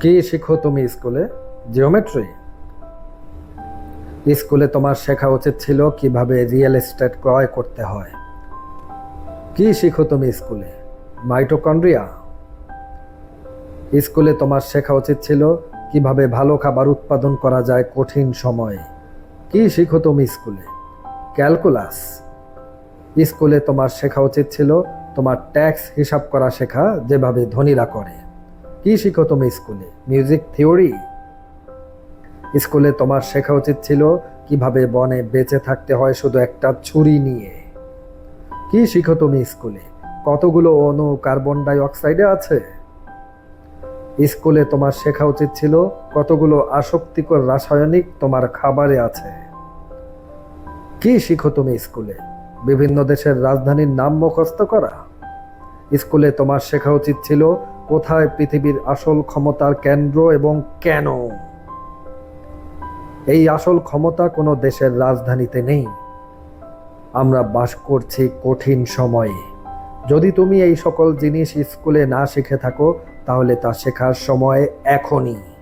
কি শিখো তুমি স্কুলে? জিওমেট্রি। স্কুলে তোমার শেখা উচিত ছিল কীভাবে রিয়েল এস্টেট ক্রয় করতে হয়। কি শিখো তুমি স্কুলে? মাইটোকন্ড্রিয়া। স্কুলে তোমার শেখা উচিত ছিল কীভাবে ভালো খাবার উৎপাদন করা যায় কঠিন সময়ে। কি শিখো তুমি স্কুলে? ক্যালকুলাস। স্কুলে তোমার শেখা উচিত ছিল তোমার ট্যাক্স হিসাব করা শেখা যেভাবে ধনীরা করে। কি শিখো তুমি স্কুলে? মিউজিক থিওরি স্কুলে তোমার শেখা উচিত ছিল কীভাবে বনে বেঁচে থাকতে হয় শুধু একটা ছুরি নিয়ে। কি শিখো তুমি স্কুলে? কতগুলো অণু কার্বন ডাই অক্সাইডে আছে? স্কুলে তোমার শেখা উচিত ছিল কতগুলো আসক্তিকর রাসায়নিক তোমার খাবারে আছে। কি শিখো তুমি স্কুলে? বিভিন্ন দেশের রাজধানীর নাম মুখস্থ করা? স্কুলে তোমার শেখা উচিত ছিল কোথায় পৃথিবীর আসল ক্ষমতার কেন্দ্র এবং কেন? এই আসল ক্ষমতা কোনো দেশের রাজধানীতে নেই। আমরা বাস করছি কঠিন সময়ে। যদি তুমি এই সকল জিনিস স্কুলে না শিখে থাকো, তাহলে তা শেখার সময় এখনই।